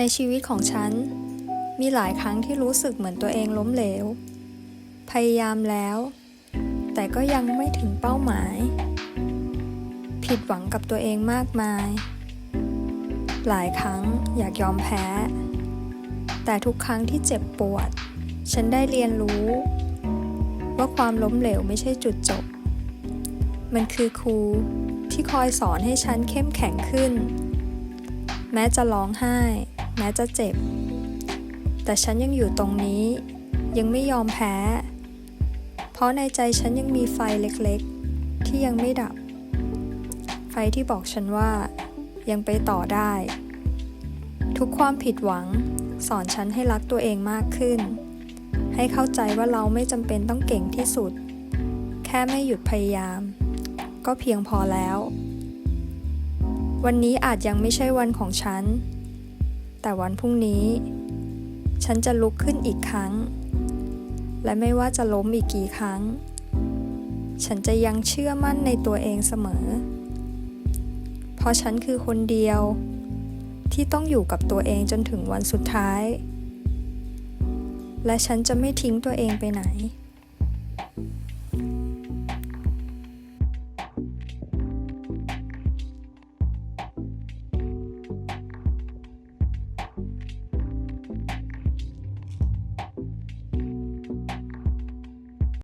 ในชีวิตของฉัน มีหลายครั้งที่รู้สึกเหมือนตัวเองล้มเหลว พยายามแล้ว แต่ก็ยังไม่ถึงเป้าหมาย ผิดหวังกับตัวเองมากมาย หลายครั้งอยากยอมแพ้ แต่ทุกครั้งที่เจ็บปวด ฉันได้เรียนรู้ ว่าความล้มเหลวไม่ใช่จุดจบ มันคือครูที่คอยสอนให้ฉันเข้มแข็งขึ้น แม้จะร้องไห้ แม้จะเจ็บ แต่ฉันยังอยู่ตรงนี้ ยังไม่ยอมแพ้ เพราะในใจฉันยังมีไฟเล็กๆ ที่ยังไม่ดับ ไฟที่บอกฉันว่ายังไปต่อได้ ทุกความผิดหวังสอนฉันให้รักตัวเองมากขึ้น ให้เข้าใจว่าเราไม่จำเป็นต้องเก่งที่สุด แค่ไม่หยุดพยายาม ก็เพียงพอแล้ว วันนี้อาจยังไม่ใช่วันของฉัน แต่วันพรุ่งนี้ ฉันจะลุกขึ้นอีกครั้ง และไม่ว่าจะล้มอีกกี่ครั้ง ฉันจะยังเชื่อมั่นในตัวเองเสมอ เพราะฉันคือคนเดียว ที่ต้องอยู่กับตัวเองจนถึงวันสุดท้าย และฉันจะไม่ทิ้งตัวเองไปไหน